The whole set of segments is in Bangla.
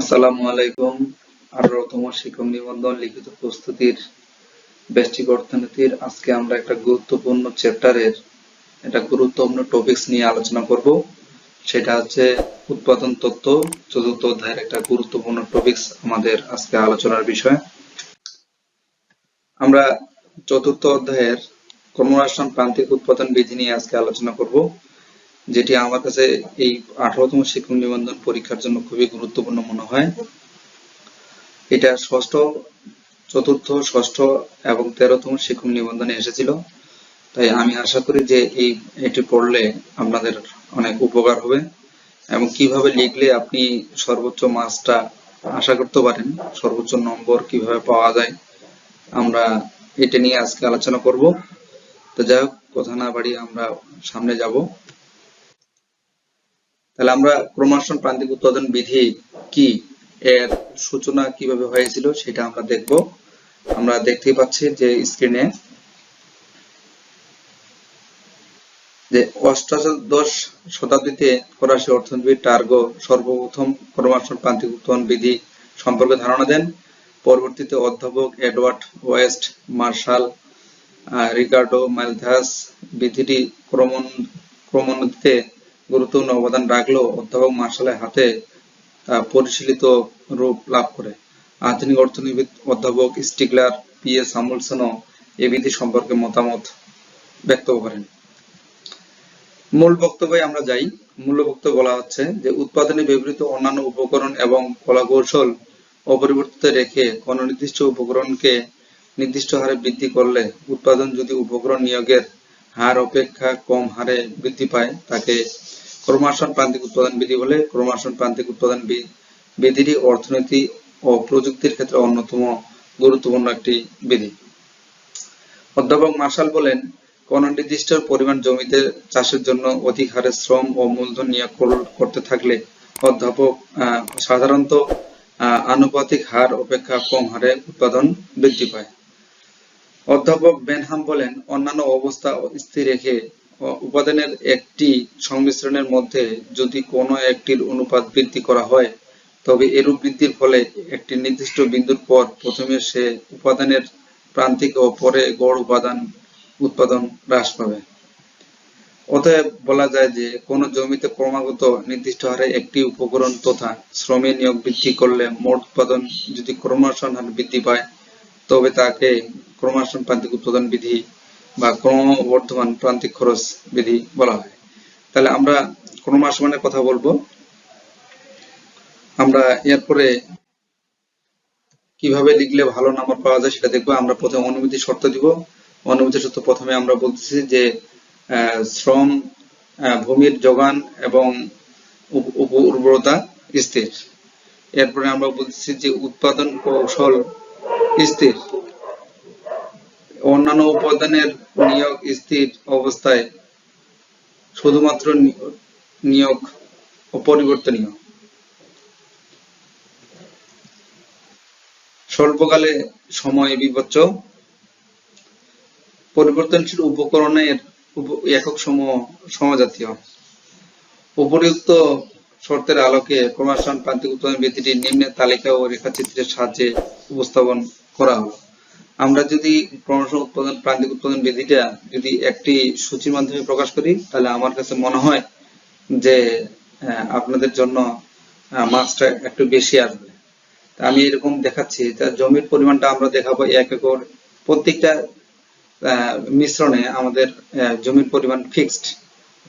আসসালামু আলাইকুম। আঠারোতম শিক্ষক নিবন্ধন লিখিত প্রস্তুতির ব্যষ্টিক অর্থনীতির আজকে আমরা একটা গুরুত্বপূর্ণ চ্যাপ্টারের একটা গুরুত্বপূর্ণ টপিকস নিয়ে আলোচনা করব। সেটা হচ্ছে উৎপাদন তত্ত্ব, চতুর্থ অধ্যায়ের একটা গুরুত্বপূর্ণ টপিকস আমাদের আজকে আলোচনার বিষয়। আমরা চতুর্থ অধ্যায়ের কর্মরাষ্ট্রান প্রান্তিক উৎপাদন বিধি নিয়ে আজকে আলোচনা করব। যেটি আমার কাছে এই আঠারোতম শিক্ষক নিবন্ধন পরীক্ষার জন্য খুবই গুরুত্বপূর্ণ মনে হয়। এটা ষষ্ঠ, চতুর্থ, ষষ্ঠ এবং তেরোতম শিক্ষক নিবন্ধনে এসেছিল। তাই আমি আশা করি যে এই, এটি পড়লে আপনাদের অনেক উপকার হবে এবং কীভাবে লিখলে আপনি সর্বোচ্চ মার্কসটা আশা করতে পারেন, সর্বোচ্চ নম্বর কীভাবে পাওয়া যায়, আমরা এটা নিয়ে আজকে আলোচনা করব। তো যাই হোক, কথা না বাড়িয়ে আমরা সামনে যাব। তাহলে আমরা ক্রমাসন প্রান্তিক উৎপাদন বিধি কি এর সূচনা কীভাবে হয়েছিল সেটা আমরা দেখব। আমরা দেখতেই পাচ্ছি যে স্ক্রিনে যে অষ্টাদশ শতাব্দীতে ফরাসি অর্থনীতিবিদ টার্গো সর্বপ্রথম ক্রমাসন প্রান্তিক উৎপাদন বিধি সম্পর্কে ধারণা দেন। পরবর্তীতে অধ্যাপক Edward West, Marshall Ricardo Malthus বিধিটি ক্রমন, ক্রমোন্নতিতে গুরুত্বপূর্ণ অবদান রাখলেও অধ্যাপক মার্শালের হাতে পরিশীলিত রূপ লাভ করে। আধুনিক অর্থনীতিবিদ অধ্যাপক স্টিগলার পি এ সামুলসনও এ বিধি সম্পর্কে মতামত ব্যক্ত করেন। মূল বক্তব্যে আমরা যাই। মূল বক্তব্য বলা হচ্ছে যে, উৎপাদনে ব্যবহৃত অন্যান্য উপকরণ এবং কলাকৌশল অপরিবর্তিত রেখে কোন নির্দিষ্ট উপকরণকে নির্দিষ্ট হারে বৃদ্ধি করলে উৎপাদন যদি উপকরণ নিয়োগের হার অপেক্ষা কম হারে বৃদ্ধি পায়, তাকে ক্রমাসন প্রান্তিক উৎপাদন বিধি বলে ক্রমাসন প্রান্তিক উৎপাদন বিধিটি অর্থনীতি ও প্রযুক্তির ক্ষেত্রে অন্যতম গুরুত্বপূর্ণ একটি বিধি। অধ্যাপক মার্শাল বলেন, কোন নির্দিষ্ট পরিমাণ জমিতে চাষের জন্য অধিক হারে শ্রম ও মূলধন নিয়োগ করতে থাকলে অধ্যাপক সাধারণত আনুপাতিক হার অপেক্ষা কম হারে উৎপাদন বৃদ্ধি পায়। অধ্যাপক বেনহাম বলেন, অন্যান্য অবস্থা স্থির রেখে উপাদানের একটি সংমিশ্রণের মধ্যে যদি কোনো একটির অনুপাত বৃদ্ধি করা হয়, তবে এরূপ বৃদ্ধির ফলে একটি নির্দিষ্ট বিন্দুর পর প্রথমে সে উপাদানের প্রান্তিক ও পরে গড় উপাদান উৎপাদন হ্রাস পাবে। অতএব বলা যায় যে, কোনো জমিতে ক্রমাগত নির্দিষ্ট হারে একটি উপকরণ তথা শ্রমের নিয়োগ বৃদ্ধি করলে মোট উৎপাদন যদি ক্রমাসন হার বৃদ্ধি পায়, তবে তাকে ক্রমাসন প্রান্তিক উৎপাদন বিধি বা ক্রমবর্ধমান প্রান্তিক খরচ বিধি বলা হয়। তাহলে আমরা ক্রমাসমানের কথা বলব। আমরা এরপরে কীভাবে লিখলে ভালো নাম্বার পাওয়া যায় সেটা দেখব। আমরা প্রথমে অনুমতি শর্ত দিব। অনুমতি শর্ত প্রথমে আমরা বলতেছি যে শ্রম ভূমির যোগান এবং উর্বরতা স্থির। এরপরে আমরা বলতেছি যে উৎপাদন কৌশল স্থির। অন্যান্য উপাদানের নিয়োগ স্থির অবস্থায় শুধুমাত্র নিয়োগ অপরিবর্তনীয় স্বল্পকালে সময় বিপচ্য পরিবর্তনশীল উপকরণের একক সমূহ সমজাতীয়। উপরিউক্ত শর্তের আলোকে ক্রমাসন প্রান্তিক উৎপাদন বিধিটি নিম্নের তালিকা ও রেখাচিত্রের সাহায্যে উপস্থাপন করা হলো। আমরা যদি ক্রমশ উৎপাদন, প্রান্তিক উৎপাদন বিধিটা যদি একটি সূচির মাধ্যমে প্রকাশ করি, তাহলে আমার কাছে মনে হয় যে আপনাদের জন্য মার্কসটা একটু বেশি আসবে। আমি এরকম দেখাচ্ছি। জমির পরিমাণটা আমরা দেখাবো এক একর। প্রত্যেকটা মিশ্রণে আমাদের জমির পরিমাণ ফিক্সড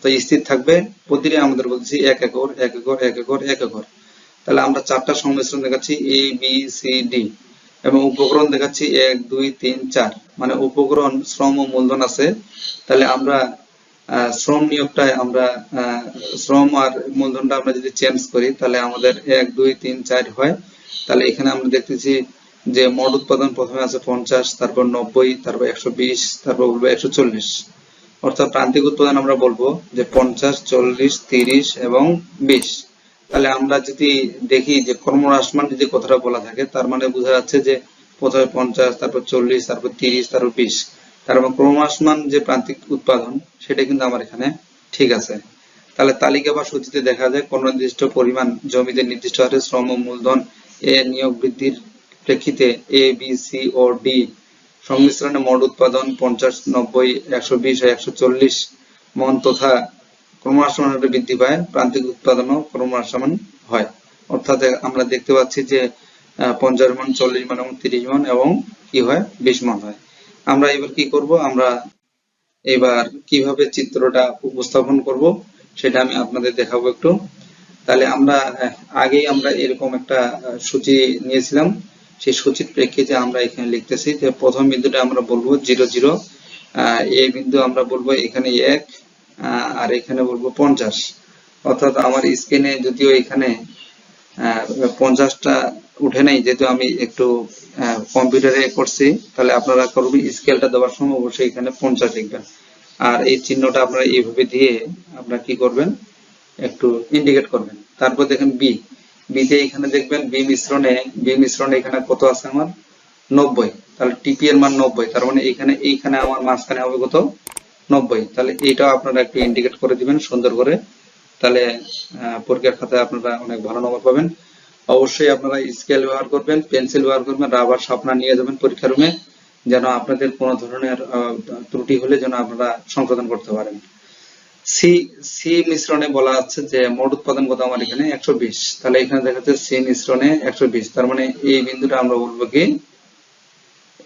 তো স্থির থাকবে। প্রতিটি আমাদের বলছি এক একর এক একর এক একর এক একর। তাহলে আমরা চারটা সংমিশ্রণ দেখাচ্ছি এ বি সি ডি এবং উপকরণ দেখাচ্ছি এক, দুই, তিন, চার। মানে উপকরণ, শ্রম ও মূলধন আছে। তাহলে আমরা শ্রম নিয়োগটায় আমরা শ্রম আর মূলধনটা আমরা যদি চেঞ্জ করি, তাহলে আমাদের এক, দুই, তিন, চার হয়। তাহলে এখানে আমরা দেখতেছি যে মোট উৎপাদন প্রথমে আছে পঞ্চাশ, তারপর নব্বই, তারপর একশো বিশ, তারপর বলব একশো চল্লিশ। অর্থাৎ প্রান্তিক উৎপাদন আমরা বলব যে পঞ্চাশ, চল্লিশ, তিরিশ এবং বিশ। তাহলে আমরা যদি দেখি যে কর্মরাসমান যদি কথাটা বলা থাকে, তার মানে বোঝা যাচ্ছে যে প্রথমে পঞ্চাশ, তারপর চল্লিশ, তারপর তিরিশ, তারপর বিশ। তারপর ক্রমাসমান যে প্রান্তিক উৎপাদন, সেটা কিন্তু আমার এখানে ঠিক আছে। তাহলে তালিকা বা সূচিতে দেখা যায় কোন নির্দিষ্ট পরিমাণ জমিতে নির্দিষ্ট হারে শ্রম ও মূলধন এ নিয়োগ বৃদ্ধির প্রেক্ষিতে এ বি সি ও ডি সংমিশ্রণে মোট উৎপাদন পঞ্চাশ, নব্বই, একশো বিশ একশো চল্লিশ মন তথা হারে বৃদ্ধি পায়, প্রান্তিক উৎপাদনও ক্রমহ্রাসমান হয়। অর্থাৎ আমরা দেখতে পাচ্ছি যে পঞ্চাশ মন, চল্লিশ মন এবং তিরিশ মন এবং কি হয়? বিশ মন হয়। আমরা এবার কি করব? আমরা এবার কীভাবে চিত্রটা উপস্থাপন করব সেটা আমি আপনাদের দেখাবো একটু। তাহলে আমরা আগেই আমরা এরকম একটা সূচি নিয়েছিলাম। সেই সূচির প্রেক্ষিতে আমরা এখানে লিখতেছি যে, প্রথম বিন্দুটা আমরা বলব জিরো জিরো। এই বিন্দু আমরা বলব এখানে এক আর এখানে বলব পঞ্চাশ। অর্থাৎ আমার স্ক্রিনে যদিও এখানে পঞ্চাশটা উঠে নাই, যেহেতু আমি একটু কম্পিউটারে করছি, তাহলে আপনারা করবেন স্কেলটা দেওয়ার সময় অবশ্যই এখানে পঞ্চাশ লিখবেন। আর এই চিহ্নটা আপনারা এইভাবে দিয়ে আপনারা কি করবেন, একটু ইন্ডিকেট করবেন। তারপর দেখেন বি বিতে এখানে দেখবেন বি মিশ্রণে বি মিশ্রণে এখানে কত আছে আমার? নব্বই। তাহলে টিপি এর মান নব্বই। তার মানে এখানে, এইখানে আমার মাঝখানে হবে কত? নব্বই। তাহলে এইটাও আপনারা একটু ইন্ডিকেট করে দিবেন সুন্দর করে। তাহলে পরীক্ষার খাতায় আপনারা অনেক ভালো নম্বর পাবেন। অবশ্যই আপনারা স্কেল ব্যবহার করবেন পেন্সিল ব্যবহার করবেন রাবার শার্পনার নিয়ে যাবেন পরীক্ষা রুমে যেন আপনাদের কোনো ধরনের ত্রুটি হলে যেন আপনারা সংশোধন করতে পারেন। সি সি মিশ্রণে বলা আছে যে মোট উৎপাদন কত আমার এখানে? একশো বিশ। তাহলে এখানে দেখা যাচ্ছে সি মিশ্রণে একশো বিশ। তার মানে এই বিন্দুটা আমরা বলব কি?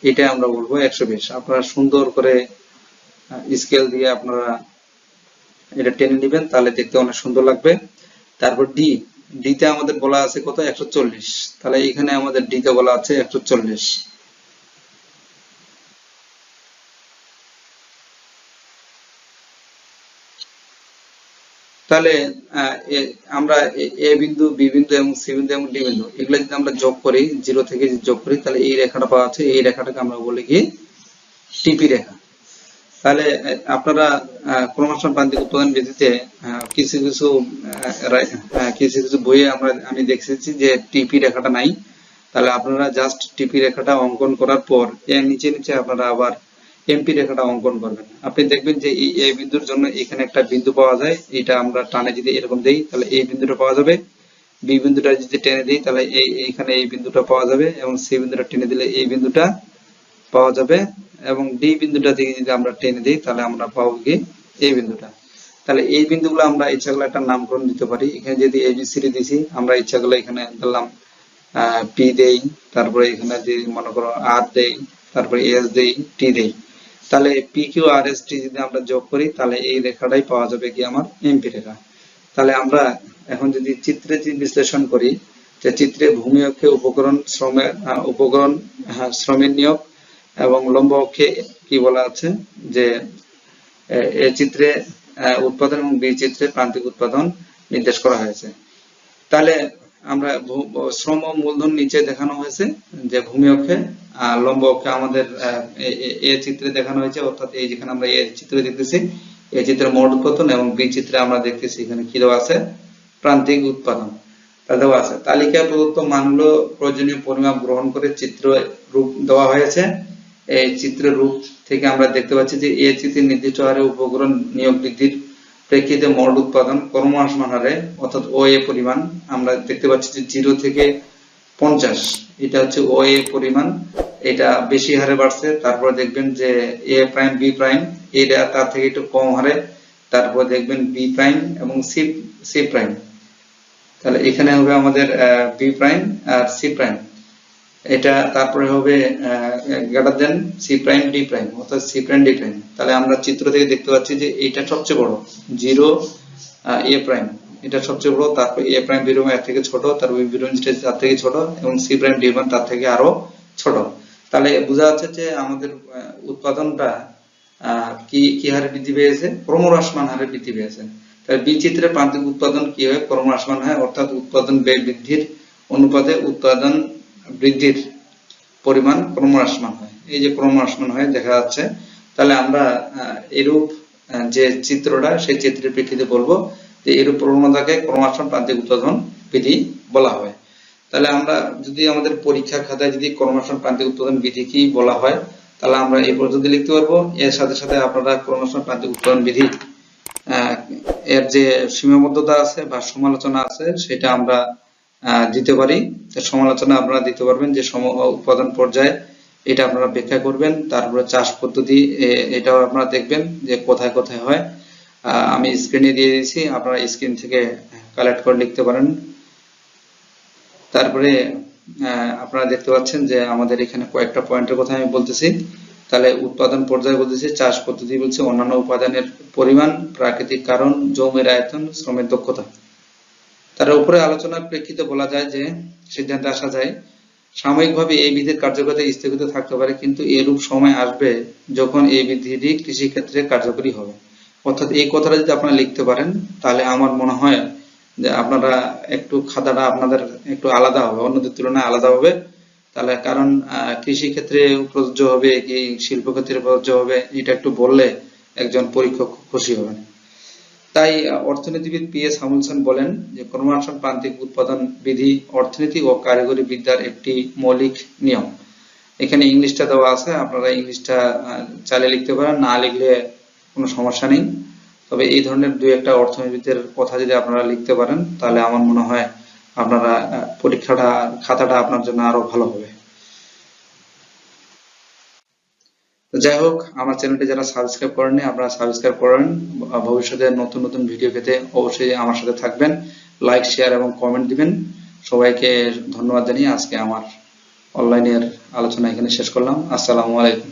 এটা আমরা বলব একশো বিশ। আপনারা সুন্দর করে স্কেল দিয়ে আপনারা এটা টেনে নেবেন, তাহলে দেখতে অনেক সুন্দর লাগবে। তারপর ডি ডি তে আমাদের বলা আছে কত? একশো চল্লিশ। তাহলে এখানে আমাদের ডি তে বলা আছে একশো চল্লিশ। তাহলে আমরা এ বিন্দু, বি বিন্দু এবং সি বিন্দু এবং ডি বিন্দু, এগুলো যদি আমরা যোগ করি, জিরো থেকে যোগ করি, তাহলে এই রেখাটা পাওয়া আছে, এই রেখাটাকে আমরা বলি কি? টিপি রেখা। তাহলে আপনারা আহ, ক্রমশন প্রান্তিক উৎপাদন ভিত্তিতে কিছু কিছু কিছু কিছু বইয়ে আমরা আমি দেখেছি যে টিপি রেখাটা নাই। তাহলে আপনারা জাস্ট টিপি রেখাটা অঙ্কন করার পর এর নিচে নিচে আপনারা আবার এমপি রেখাটা অঙ্কন করবেন। আপনি দেখবেন যে এই এই বিন্দুর জন্য এখানে একটা বিন্দু পাওয়া যায় এটা আমরা টানে যদি এরকম দেই তাহলে এই বিন্দুটা পাওয়া যাবে। বি বিন্দুটা যদি টেনে দিই তাহলে এই এইখানে এই বিন্দুটা পাওয়া যাবে এবং সি বিন্দুটা টেনে দিলে এই বিন্দুটা পাওয়া যাবে। এবং ডি বিন্দুটা থেকে যদি আমরা টেনে দিই তাহলে আমরা পাবো কি এই বিন্দুটা। তাহলে এই বিন্দুগুলো আমরা ইচ্ছা করলে একটা নামকরণ দিতে পারি। এখানে যদি এবিসিডি দিছি আমরা ইচ্ছা করলে এখানে ধরলাম পি দেই তারপরে এখানে যদি মনে করো আর দেই তারপরে এস দেই টি দেই। তাহলে P Q R S T যদি আমরা যোগ করি তাহলে এই রেখাটাই পাওয়া যাবে কি আমার এমপি রেখা। তাহলে আমরা এখন যদি চিত্রে বিশ্লেষণ করি যে চিত্রে ভূমি অক্ষে উপকরণ শ্রমের উপকরণ হ্যাঁ, শ্রমের নিয়োগ এবং লম্ব অক্ষে কি বলা আছে? যে, এ- চিত্রে উৎপাদন এবং বি চিত্রে প্রান্তিক উৎপাদন নির্দেশ করা হয়েছে। তাহলে আমরা শ্রম ও মূলধন নিচে দেখানো হয়েছে, যে ভূমি অক্ষে আর লম্ব অক্ষে আমাদের, এ চিত্রে দেখানো হয়েছে, অর্থাৎ এই যেখানে আমরা এ চিত্রে দেখতেছি, এ চিত্রে মোট উৎপাদন এবং বি চিত্রে আমরা দেখতেছি এখানে কি দেওয়া আছে? প্রান্তিক উৎপাদন। তা দেওয়া আছে। তালিকায় প্রদত্ত মানগুলো প্রয়োজনীয় পরিমাপ গ্রহণ করে চিত্র রূপ দেওয়া হয়েছে। এই চিত্র রূপ থেকে আমরা দেখতে পাচ্ছি যে এ চিত্রে নির্দিষ্ট হারে উপকরণ নিয়োগ বৃদ্ধির প্রেক্ষিতে মোট উৎপাদন কর্মসমান হারে অর্থাৎ ও এ পরিমাণ, আমরা দেখতে পাচ্ছি যে জিরো থেকে পঞ্চাশ। এটা হচ্ছে ও এ পরিমাণ, এটা বেশি হারে বাড়ছে, তারপর দেখবেন যে এ প্রাইম বি প্রাইম এটা তার থেকে একটু কম হারে, তারপর দেখবেন বি প্রাইম এবং সি সি প্রাইম তাহলে এখানে হবে আমাদের বি প্রাইম আর সি প্রাইম এটা তারপরে হবে greater than C prime D prime অর্থাৎ সি প্রাইম ডি প্রাইম তাহলে আমরা চিত্র থেকে দেখতে পাচ্ছি যে এটা সবচেয়ে বড় জিরো এ প্রাইম এটা সবচেয়ে বড়, তারপর এ প্রাইম বি এর থেকে ছোট, তারপর বি স্টেজ তার থেকে ছোট, এবং সি প্রাইম ডি প্রাইম তার থেকে আরও ছোট। তাহলে বোঝা যাচ্ছে যে আমাদের উৎপাদনটা কি কি হারে বৃদ্ধি পেয়েছে? ক্রমহ্রাসমান হারে বৃদ্ধি পেয়েছে। তাহলে বিচিত্রের প্রান্তিক উৎপাদন কি হয়? ক্রমহ্রাসমান হয়, অর্থাৎ উৎপাদন ব্যয় বৃদ্ধির অনুপাতে উৎপাদন বৃদ্ধির পরিমাণ ক্রমহ্রাসমান হয়। এই যে ক্রমহ্রাসমান হয়, দেখা যাচ্ছে, তাহলে আমরা এরূপ যে চিত্রটা, সেই চিত্রের প্রেক্ষিতে বলব যে এরূপ প্রবণতাকে ক্রমহ্রাসমান প্রান্তিক উৎপাদন বিধি বলা হয়। তাহলে আমরা যদি আমাদের পরীক্ষার খাতায় যদি ক্রমহ্রাসমান প্রান্তিক উৎপাদন বিধি কি বলা হয়, তাহলে আমরা এই পর্যন্ত লিখতে পারব। এর সাথে সাথে আপনারা ক্রমহ্রাসমান প্রান্তিক উৎপাদন বিধি এর যে সীমাবদ্ধতা আছে বা সমালোচনা আছে, সেটা আমরা দিতে পারি। সমালোচনা আপনারা দিতে পারবেন যে সম উৎপাদন পর্যায়ে এটা আপনারা ব্যাখ্যা করবেন। তারপরে চাষ পদ্ধতি এটাও আপনারা দেখবেন যে কোথায় কোথায় হয়। আমি স্ক্রিনে দিয়ে দিয়েছি, আপনারা স্ক্রিন থেকে কালেক্ট করে লিখতে পারেন। তারপরে আপনারা দেখতে পাচ্ছেন যে আমাদের এখানে কয়েকটা পয়েন্টের কথা আমি বলতেছি। তাহলে উৎপাদন পর্যায়ে বলতেছি, চাষ পদ্ধতি বলছে অন্যান্য উপাদানের পরিমাণ, প্রাকৃতিক কারণ জমির আয়তন, শ্রমের দক্ষতা। তার উপরে আলোচনার প্রেক্ষিতে বলা যায় যে সিদ্ধান্তে আসা যায়, সাময়িকভাবে এই বিধির কার্যকারিতা স্থগিত থাকতে পারে, কিন্তু এরূপ সময় আসবে যখন এই বিধিটি কৃষি ক্ষেত্রে কার্যকরী হবে। অর্থাৎ এই কথাটা যদি আপনারা লিখতে পারেন, তাহলে আমার মনে হয় যে আপনারা একটু খাতাটা আপনাদের একটু আলাদা হবে, অন্যদের তুলনায় আলাদা হবে। তাহলে কারণ কৃষি ক্ষেত্রে প্রযোজ্য হবে কি শিল্প ক্ষেত্রে প্রযোজ্য হবে, এটা একটু বললে একজন পরীক্ষক খুশি হবেন। তাই অর্থনীতিবিদ পি এস হামুলসন বলেন যে ক্রমানুসার প্রান্তিক উৎপাদন বিধি অর্থনীতি ও কারিগরি বিদ্যার একটি মৌলিক নিয়ম। এখানে ইংলিশটা দেওয়া আছে, আপনারা ইংলিশটা চালিয়ে লিখতে পারেন, না লিখলে কোনো সমস্যা নেই। তবে এই ধরনের দুই একটা অর্থনীতির কথা যদি আপনারা লিখতে পারেন, তাহলে আমার মনে হয় আপনারা পরীক্ষাটা, খাতাটা আপনার জন্য আরও ভালো হবে। তো যাই হোক, আমার চ্যানেলটি যারা সাবস্ক্রাইব করেননি, আপনারা সাবস্ক্রাইব করেন ভবিষ্যতে নতুন নতুন ভিডিও পেতে অবশ্যই আমার সাথে থাকবেন। লাইক শেয়ার এবং কমেন্ট দিবেন। সবাইকে ধন্যবাদ জানিয়ে আজকে আমার অনলাইনের আলোচনা এখানে শেষ করলাম। আসসালামু আলাইকুম।